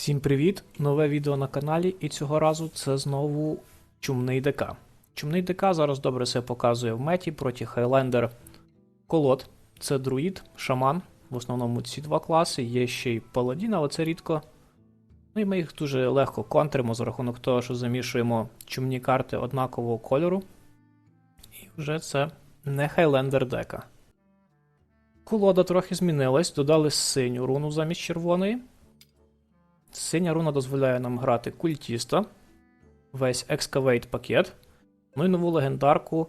Всім привіт! Нове відео на каналі, і цього разу це знову чумний ДК. Чумний ДК зараз добре себе показує в меті проти Хайлендер колод. Це друїд, шаман. В основному ці два класи, є ще й паладін, але це рідко. Ну і ми їх дуже легко контримо за рахунок того, що замішуємо чумні карти однакового кольору. І вже це не Хайлендер дека. Колода трохи змінилась, додали синю руну замість червоної. Синя руна дозволяє нам грати культіста, весь Excavate пакет, ну і нову легендарку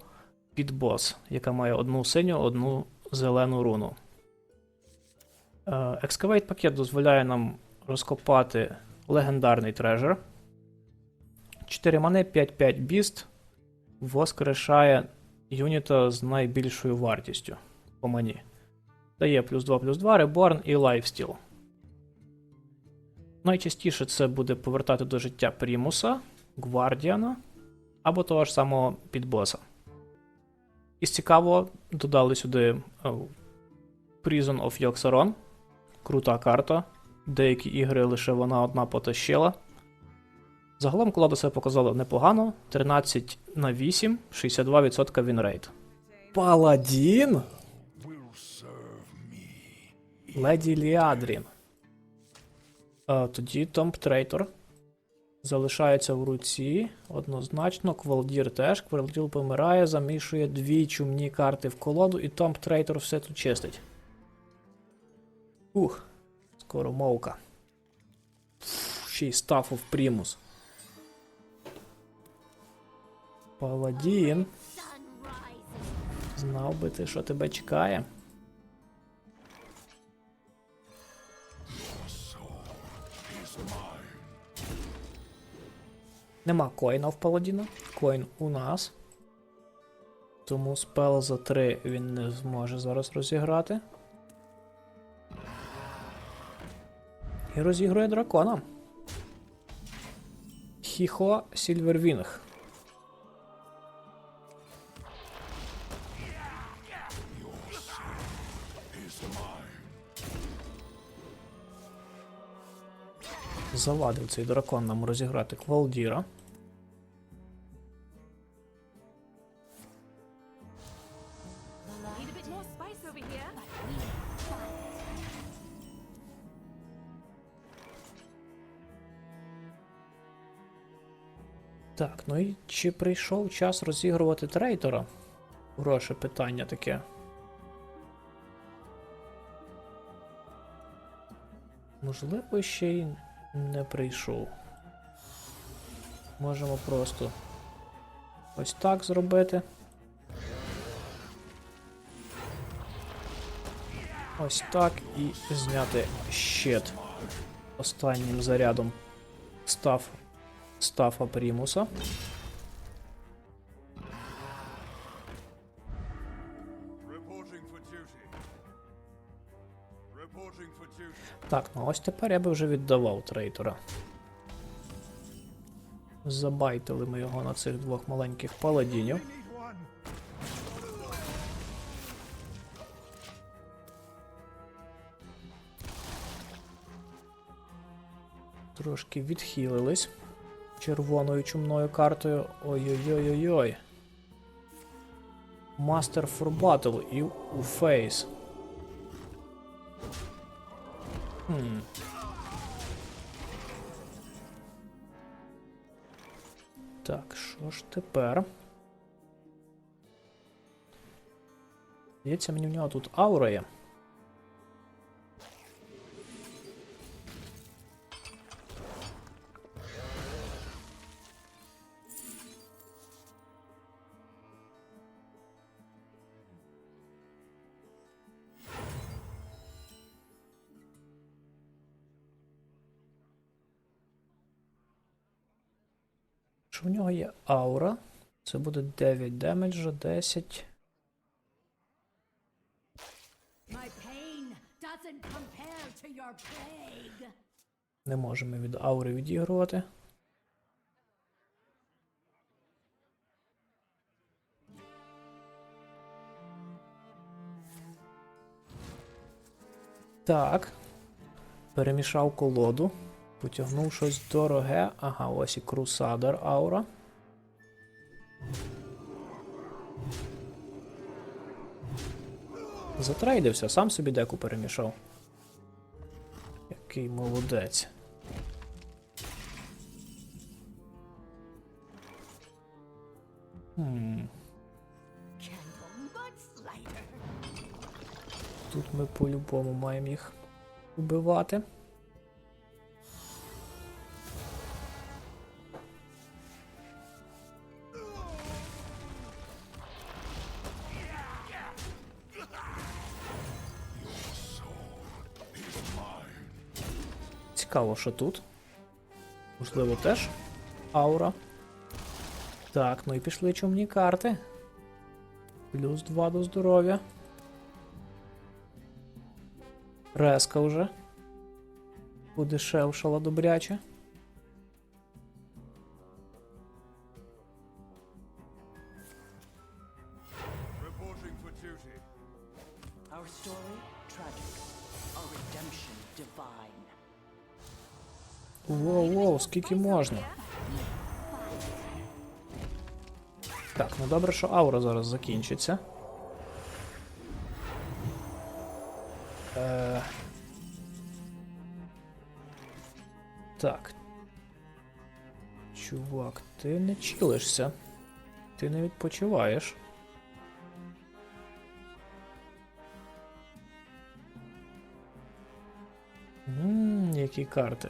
Підбос, яка має одну синю, одну зелену руну. Е, Excavate пакет дозволяє нам розкопати легендарний трежер. 4 мани 5-5 біст воскрешає юніта з найбільшою вартістю по мані. Дає плюс 2 плюс 2 реборн і лайфстіл. Найчастіше це буде повертати до життя Прімуса, Гвардіана або того ж самого підбоса. Із цікавого додали сюди е, Prison of Yogg-Saron. Крута карта. Деякі ігри лише вона одна потащила. Загалом колода себе показала непогано. 13 на 8, 62% вінрейт. Паладін? Леді Ліадрін. А, тоді Томп Трейтор залишається в руці. Однозначно. Квалдір теж. Квалдір помирає, замішує дві чумні карти в колоду, і Томп Трейтор все тут чистить. Ух, скоро мовка. Ще й стафу примус. Паладін. Знав би ти, що тебе чекає. Нема коїна в паладіна. Коін у нас. Тому спел за 3 він не зможе зараз розіграти. І розігрує дракона. Хіхо Сільвервінг. Завадив цей дракон нам розіграти Квалдіра. Так, ну і чи прийшов час розігрувати трейтора? Хороше питання таке. Можливо, ще й не прийшов. Можемо просто ось так зробити. Ось так і зняти щит останнім зарядом став стафа Примуса. Так, ну ось тепер я би вже віддавав трейтора. Забайтили ми його на цих двох маленьких паладінів. Трошки відхилились червоною чумною картою. Ой-ой-ой-ой-ой. For Battle і у фейс. Хм. Так, що ж тепер? Здається, мені в нього тут аура є. Що в нього є аура? Це буде 9 демеджа, 10. My pain doesn't compare to your plague. Не можемо від аури відігрувати. Так. Перемішав колоду. Потягнув щось дороге. Ага, ось і Крусадер аура. Затрейдився, сам собі деку перемішав. Який молодець. Тут ми по-любому маємо їх убивати. Цікаво, що тут. Можливо, теж аура. Так, ну і пішли чумні карти. Плюс 2 до здоров'я. Реска вже. Подешевшала добряче. Скільки можна? Так, ну добре, що аура зараз закінчиться. Е... Так. Чувак, ти не чилишся. Ти не відпочиваєш. Ммм, які карти.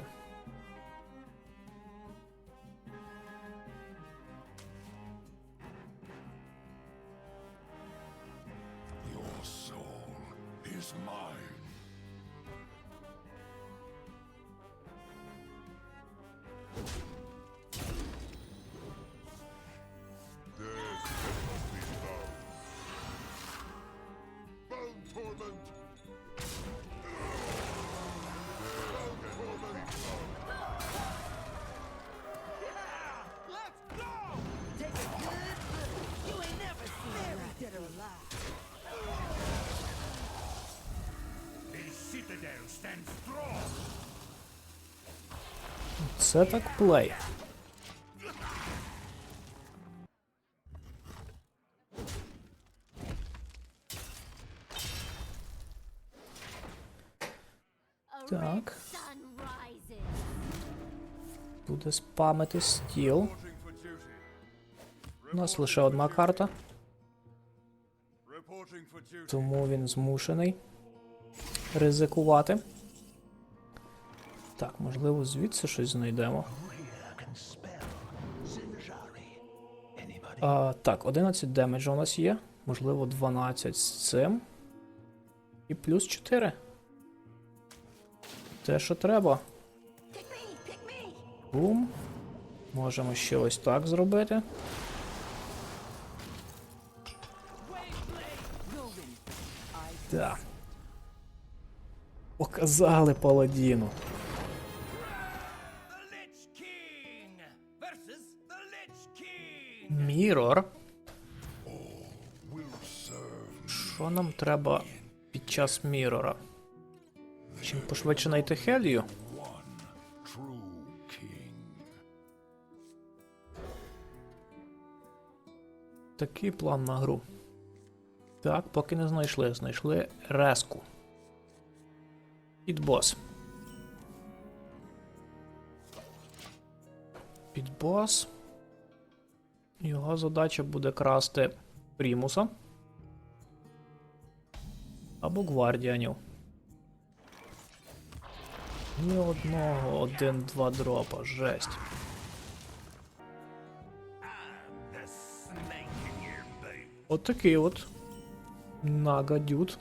Це так плей. Так. Буде спамити стіл. У нас лише одна карта, тому він змушений ризикувати. Можливо, звідси щось знайдемо. А, так, 11 демеджа у нас є. Можливо, 12 з цим. І плюс 4. Те, що треба. Бум. Можемо ще ось так зробити. Так. Показали паладіну. Мірор. Що нам треба під час мірора? Чим пошвидше знайти Хелію? Такий план на гру. Так, поки не знайшли. Знайшли Реску. Підбос. Підбос. Його задача буде красти Примуса. Або гвардіанів. Ні одного, один-два дропа. Жесть. От такий от. Нагадют.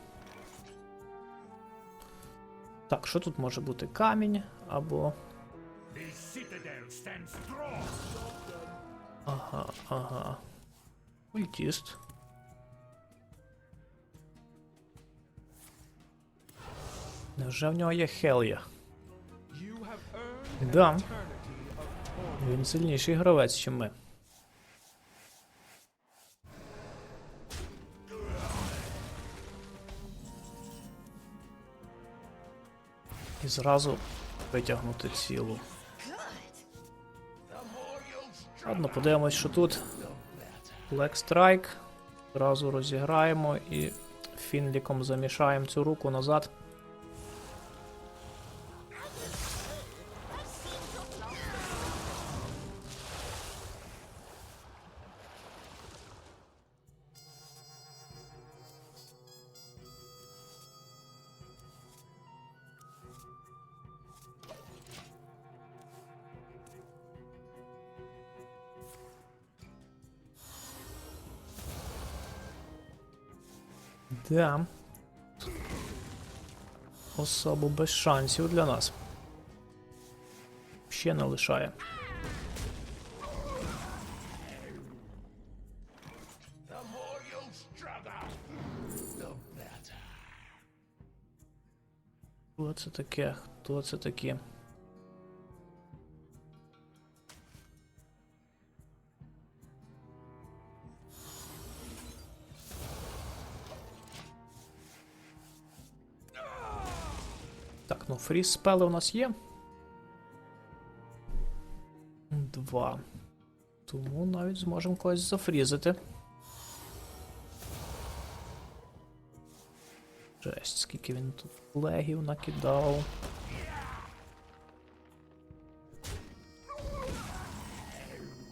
Так, що тут може бути? Камінь або. Ага, ага. Культіст. Невже в нього є Хелія? Да. Він сильніший гравець, ніж ми. І зразу витягнути цілу. Ладно, подивимось, що тут. Black Strike. Зразу розіграємо і фінліком замішаємо цю руку назад. Да. Особо без шансів для нас. Ще не лишає. Хто це таке? Хто це таке? Фріз спели у нас є. Два. Тому навіть зможемо когось зафрізити. Жесть, скільки він тут легів накидав.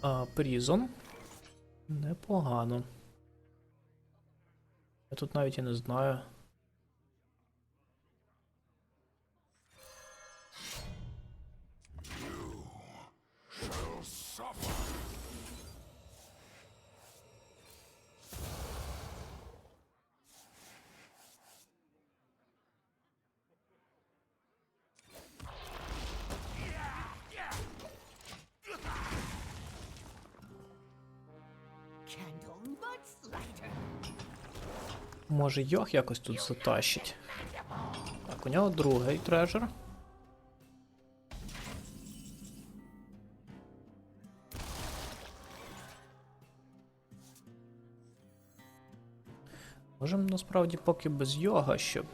А, Прізон. Непогано. Я тут навіть і не знаю. Може Йох якось тут затащить. Так, у нього другий трежер. Можемо насправді поки без йога щоб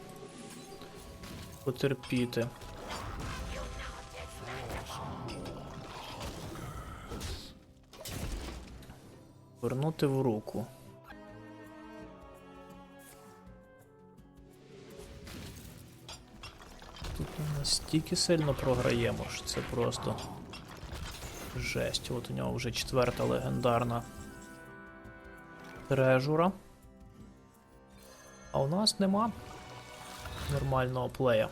потерпіти. Вернути в руку. Настільки сильно програємо, що це просто жесть. От у нього вже четверта легендарна трежура. А у нас нема нормального плея.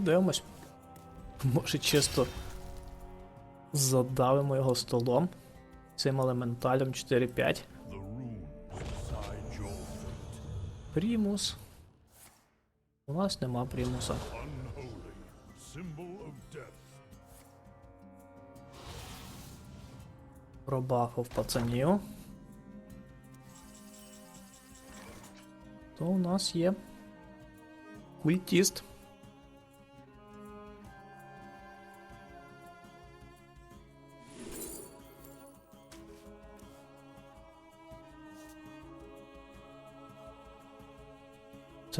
Подивимось. Може чисто задавимо його столом. Цим елементалем 4-5. The runes decide your fate. Примус. У нас нема примуса. Пробахав пацанів. То у нас є культіст.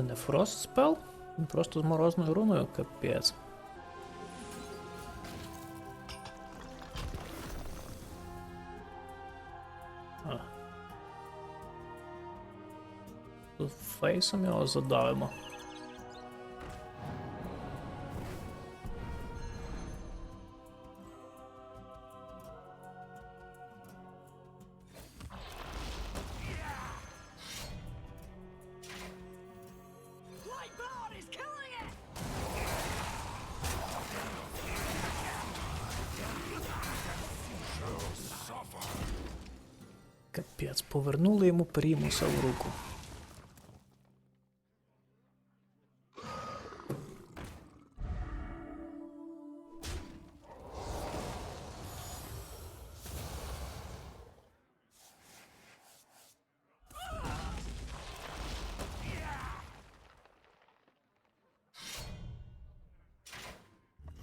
Це не фрост спел? Він просто з морозною руною капець. Тут фейсом його задавимо. палець повернули йому Прімуса в руку.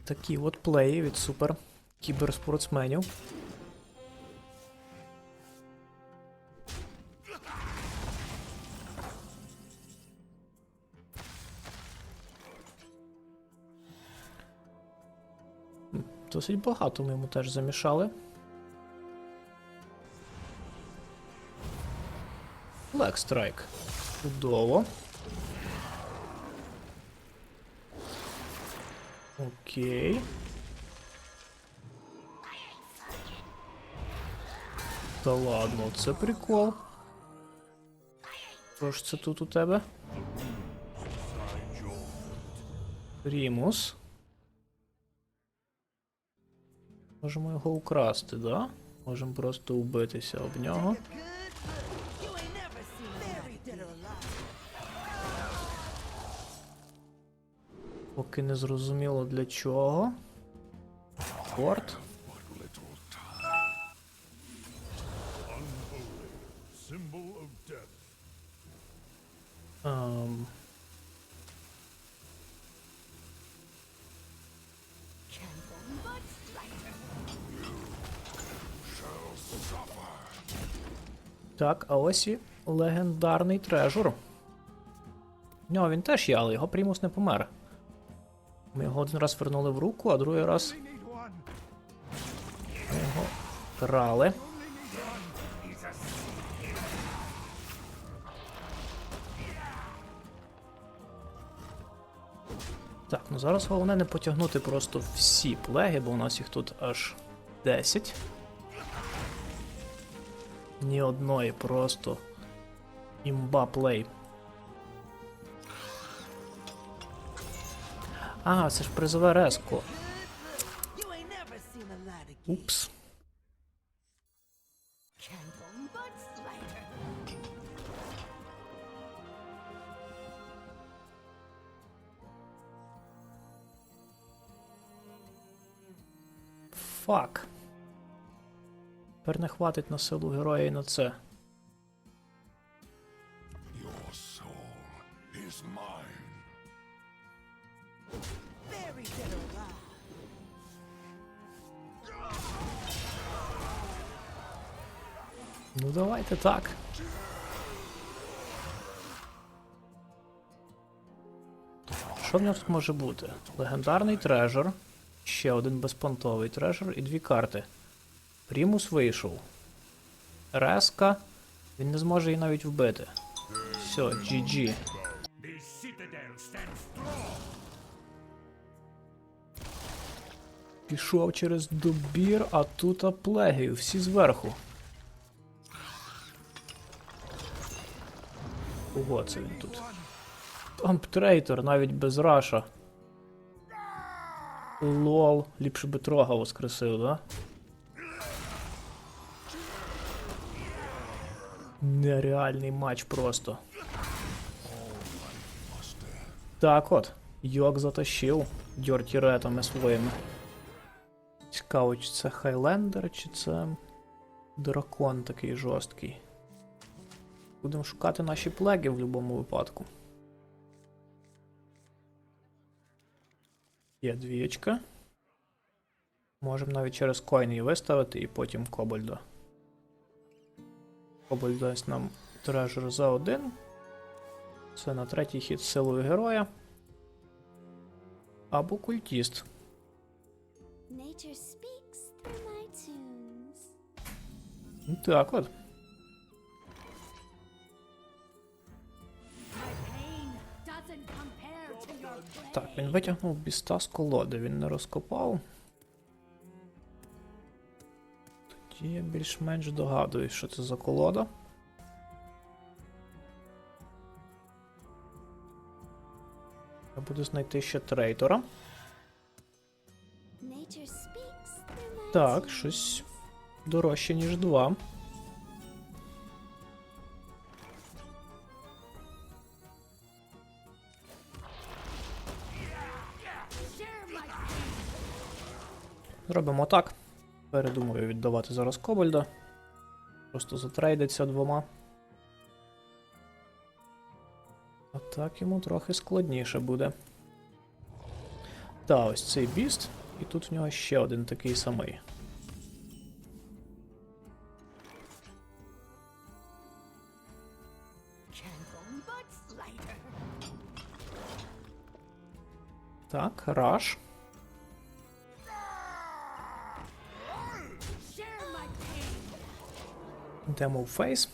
Такі от плеї від супер кіберспортсменів. Досить багато ми йому теж замішали. Strike. Чудово. Окей. Та ладно, це прикол. Що ж це тут у тебе? Рімус. Можемо його украсти, да? Можемо просто убитися об нього. Поки не зрозуміло для чого. Порт. Так, а ось і легендарний трежур. В він теж є, але його примус не помер. Ми його один раз вернули в руку, а другий раз ми його крали. Так, ну зараз головне не потягнути просто всі плеги, бо у нас їх тут аж 10. Ні одної, просто імба плей. А, це ж призове резко. Упс. Фак. Тепер не хватить на силу героя і на це. Your soul is mine. Ну давайте так. Що в нього тут може бути? Легендарний трежор, ще один безпонтовий трежор і дві карти. Примус вийшов. Реска. Він не зможе її навіть вбити. Все, GG. Пішов через добір, а тут аплегію, всі зверху. Ого, це він тут. Там трейтер, навіть без раша. Лол, ліпше би трога воскресив, да? Нереальний матч просто. Так от, Йок затащив Дьорті ретами своїми. Цікаво, чи це Хайлендер, чи це дракон такий жорсткий. Будемо шукати наші плеги в будь-якому випадку. Є двієчка. Можемо навіть через коін її виставити і потім Кобальда. Кобальд дасть нам трежер за один. Це на третій хід силою героя. Або культіст. Так от. Так, він витягнув біста з колоди, він не розкопав. Я більш-менш догадуюсь, що це за колода. Я буду знайти ще трейтора. My Так, щось дорожче, ніж два. Зробимо так. Передумаю віддавати зараз Кобальда. Просто затрейдиться двома. А так йому трохи складніше буде. Та, ось цей біст, і тут в нього ще один такий самий. Так, раш. Йдемо в.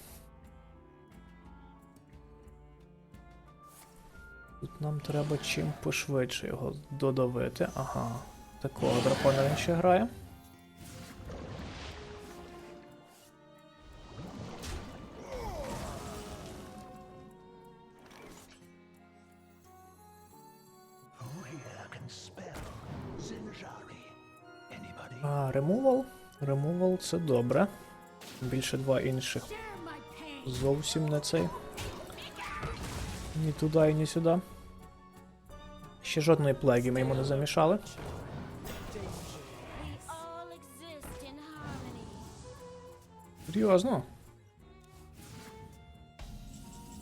Тут нам треба чим пошвидше його додавити. Ага. Такого дракона він ще грає. А, ремувал. Ремувал це добре. Більше два інших. Зовсім не цей. Ні туди і ні сюди. Ще жодної плегі ми йому не замішали. Серйозно.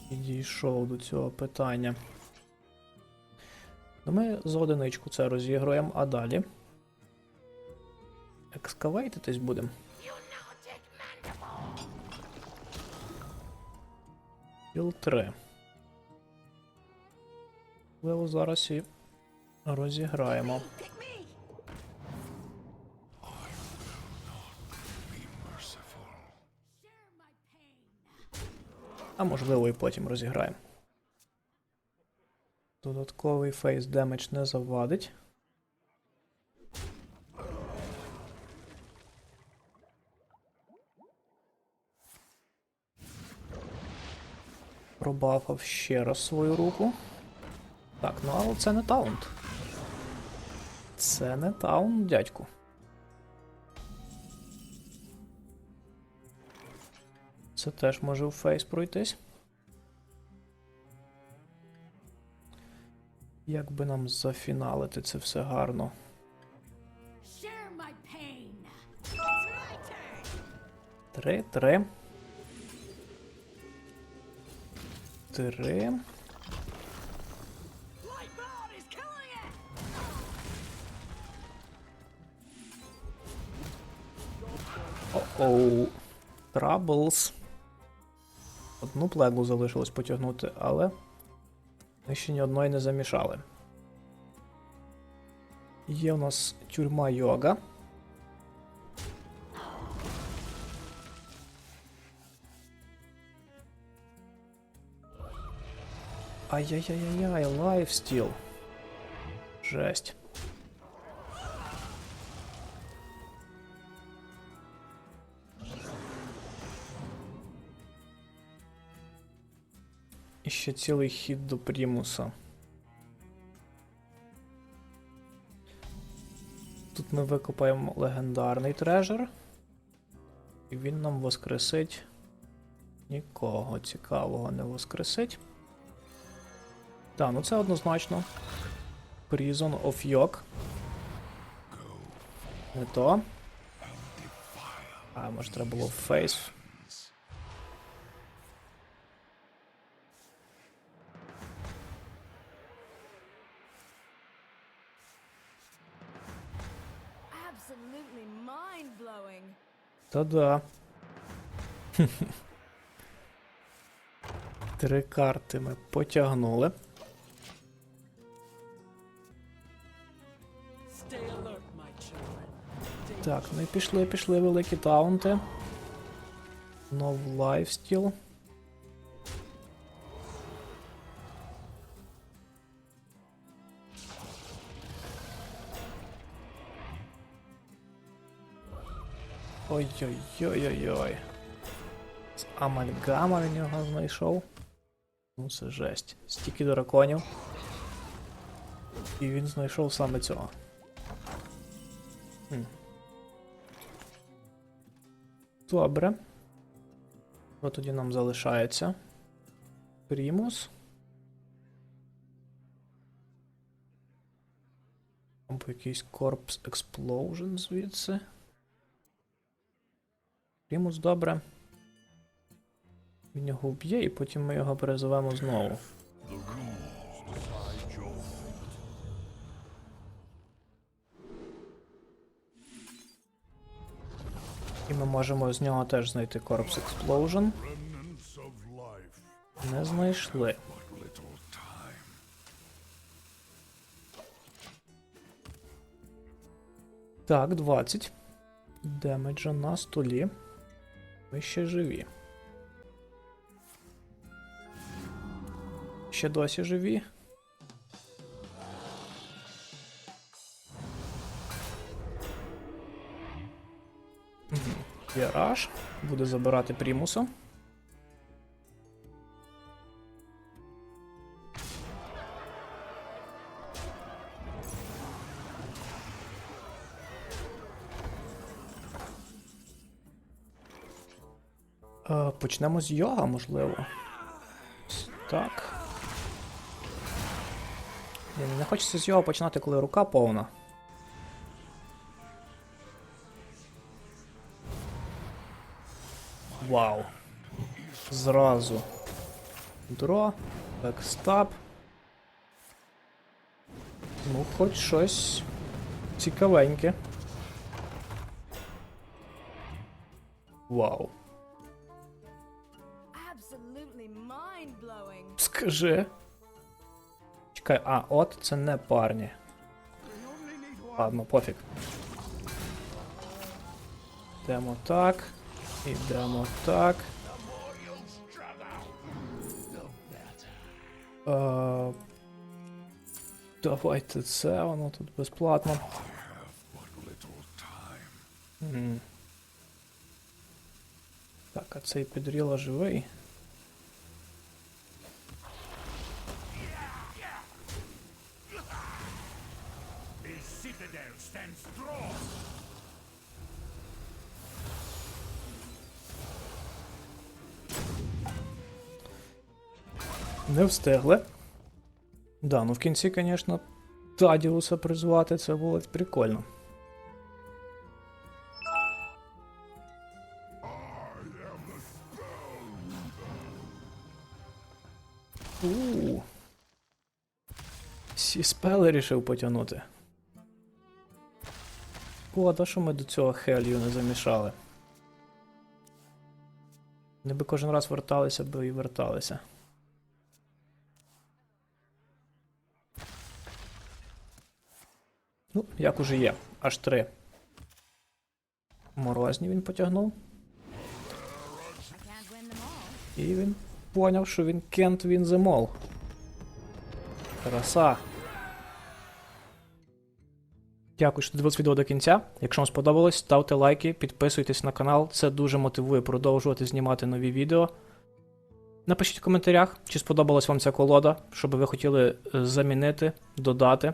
Підійшов до цього питання. Ну, ми за одиничку це розігруємо, а далі. Екскавейтитись будемо. Кіл 3. Лео зараз і розіграємо. А можливо і потім розіграємо. Додатковий фейс демедж не завадить. Пробафав ще раз свою руку. Так, ну але це не таунт. Це не таунт, дядьку. Це теж може у фейс пройтись. Як би нам зафіналити це все гарно. Share 4. Оу, Траблс. Одну плегу залишилось потягнути, але ми ще ні одної не замішали. Є у нас тюрма йога. Ай-яй-яй-яй, лайфстіл. Жесть. І ще цілий хід до Прімуса. Тут ми викопаємо легендарний трежер. І він нам воскресить. Нікого цікавого не воскресить. Так, ну це однозначно. Prison of Yok. Не то. А, може треба було Face. Та-да. Три карти ми потягнули. Так, ну і пішли, пішли великі таунти. Нов лайфстіл. Ой-ой-ой-ой-ой. З Амальгама він його знайшов. Ну це жесть. Стільки драконів. І він знайшов саме цього. Добре. Що тоді нам залишається? Примус. Або якийсь Corpse Explosion звідси. Примус добре. Він його вб'є, і потім ми його перезовемо знову. І ми можемо з нього теж знайти Corpse Explosion. Не знайшли. Так, 20. Демеджа на столі. Ми ще живі. Ще досі живі. Мгм. Віраж. Буде забирати примуса. Е, почнемо з йога, можливо. Так. Не хочеться з його починати, коли рука повна. Вау. Зразу. Дро. Бекстап. Ну, хоч щось цікавеньке. Вау. Скажи. Чекай, а, от це не парні. Ладно, пофіг. Йдемо так. Ідемо так. Е, давайте це, воно тут безплатно. Так, а цей підріла живий. Не встигли. Да, ну в кінці, звісно, Тадіуса призвати це було прикольно. У. Всі спели рішив потягнути. Шкода, що ми до цього Хелью не замішали. Не би кожен раз верталися, би і верталися. Ну, як уже є. Аж три. Морозні він потягнув. І він поняв, що він can't win them all. Краса. Дякую, що дивились відео до кінця. Якщо вам сподобалось, ставте лайки, підписуйтесь на канал. Це дуже мотивує продовжувати знімати нові відео. Напишіть в коментарях, чи сподобалась вам ця колода, що би ви хотіли замінити, додати.